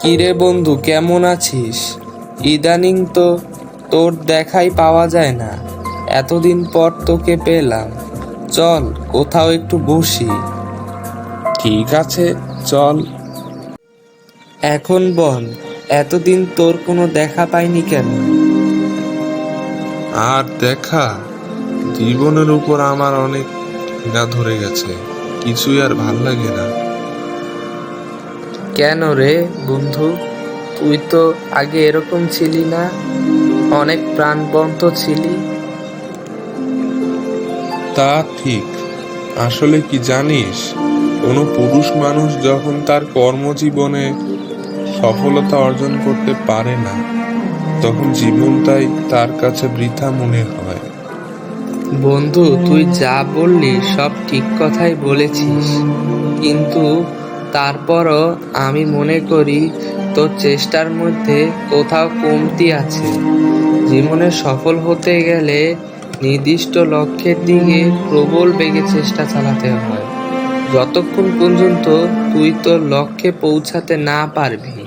কিরে বন্ধু, কেমন আছিস? ইদানিং তো তোর দেখাই পাওয়া যায় না। এতদিন পর তোকে পেলাম। চল, কোথাও একটু বসি। ঠিক আছে, চল। এখন বল, এতদিন তোর কোনো দেখা পাইনি কেন? আর দেখা? জীবনের উপর আমার অনেক ঘৃণা ধরে গেছে। কিছুই আর ভালো লাগে না। কেন রে বন্ধু? তুই তো আগে এরকম ছিলি না। অনেক প্রাণবন্ত ছিলি। তা ঠিক। আসলে কি জানিস কোনো পুরুষ মানুষ যখন তার কর্মজীবনে সফলতা অর্জন করতে পারে না তখন জীবনটাই তার কাছে বৃথা মনে হয়। বন্ধু তুই যা বললি সব ঠিক কথাই বলেছিস। কিন্তু তারপরও আমি মনে করি তোর চেষ্টার মধ্যে কোথাও কমতি আছে। জীবনে সফল হতে গেলে নির্দিষ্ট লক্ষ্যের দিকে প্রবল বেগে চেষ্টা চালাতে হয়। যতক্ষণ পর্যন্ত তুই তোর লক্ষ্যে পৌঁছাতে না পারবি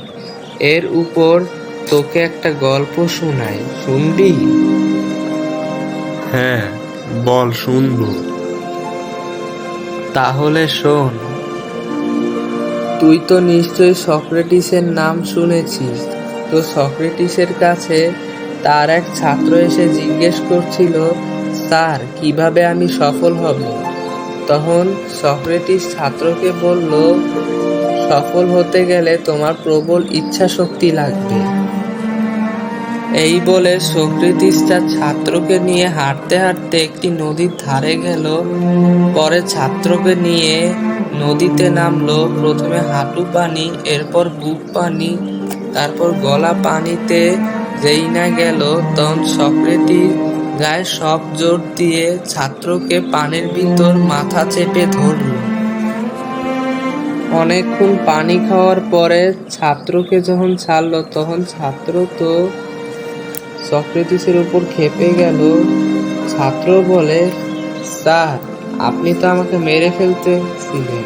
এর উপর তোকে একটা গল্প শোনাই। শুনবি? হ্যাঁ বল শুনব। তাহলে শোন। তুই তো নিশ্চয়ই সক্রেটিসের নাম শুনেছিস। তো সক্রেটিসের কাছে তার এক ছাত্র এসে জিজ্ঞেস করছিল, স্যার, কীভাবে আমি সফল হব? তখন সক্রেটিস ছাত্রকে বলল, সফল হতে গেলে তোমার প্রবল ইচ্ছা শক্তি লাগবে। এই বলে সক্রেটিস তার ছাত্রকে নিয়ে হাঁটতে হাঁটতে একটি নদীর ধারে গেল। পরে ছাত্রকে নিয়ে নদীতে নামলো। প্রথমে হাঁটু পানি, এরপর বুক পানি, তারপর গলা পানিতে যেই না গেল। তখন সক্রেটিস গায়ে সব জোর দিয়ে ছাত্রকে পানির ভিতর মাথা চেপে ধরল। অনেকক্ষণ পানি খাওয়ার পরে ছাত্রকে যখন ছাড়লো, তখন ছাত্র তো সক্রেটিসের উপর খেপে গেল। ছাত্র বলে, স্যার আপনি তো আমাকে মেরে ফেলতেছিলেন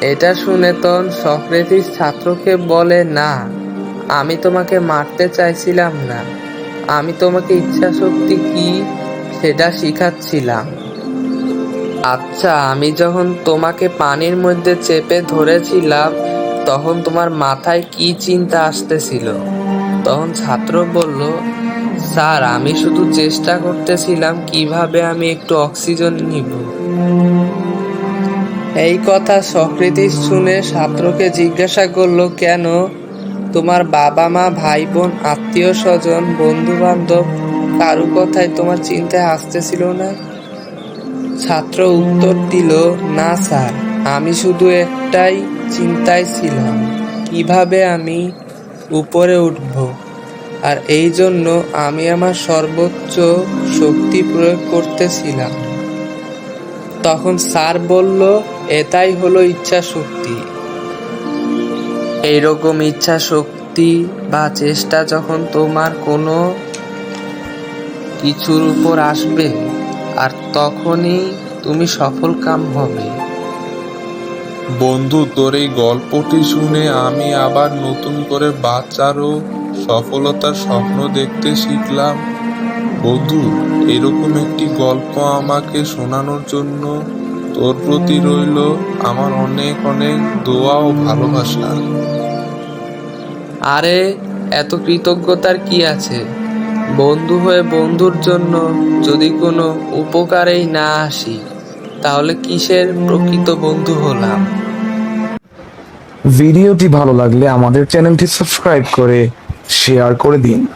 এটা শুনে তখন সক্রেটিস ছাত্রকে বলে, না, আমি তোমাকে মারতে চাইছিলাম না। আমি তোমাকে ইচ্ছা শক্তি কি সেটা শিখাচ্ছিলাম। আচ্ছা আমি যখন তোমাকে পানির মধ্যে চেপে ধরেছিলাম, তখন তোমার মাথায় কি চিন্তা আসতেছিল? তখন ছাত্র বলল স্যার, আমি শুধু চেষ্টা করতেছিলাম কীভাবে আমি একটু অক্সিজেন নিব। এই কথা সক্রেটিস শুনে ছাত্রকে জিজ্ঞাসা করল, কেন? তোমার বাবা মা ভাই বোন আত্মীয় স্বজন বন্ধু বান্ধব কারু কথায় তোমার চিন্তায় আসতেছিল না? ছাত্র উত্তর দিল, না, স্যার, আমি শুধু একটাই চিন্তায় ছিলাম, কীভাবে আমি উপরে উঠব? আর এই জন্য আমি আমার সর্বোচ্চ শক্তি প্রয়োগ করতেছিলাম। তখন স্যার বলল এটাই হলো ইচ্ছা শক্তি। এইরকম ইচ্ছা শক্তি বা চেষ্টা যখন তোমার কোনো কিছুর উপর আসবে, আর তখনই তুমি সফল কাম হবে। বন্ধু, তোর এই গল্পটি শুনে আমি আবার নতুন করে বাঁচার ও সফলতার স্বপ্ন দেখতে শিখলাম। বন্ধু এরকম একটি গল্প আমাকে শোনানোর জন্য তোর প্রতি রইল আমার অনেক অনেক দোয়া ও ভালোবাসা। আরে এত কৃতজ্ঞতার কি আছে? বন্ধু হয়ে বন্ধুর জন্য যদি কোনো উপকারেই না আসি তাহলে কিসের প্রকৃত বন্ধু হলাম? ভিডিওটি ভালো লাগলে আমাদের চ্যানেলটি সাবস্ক্রাইব করে শেয়ার করে দিন।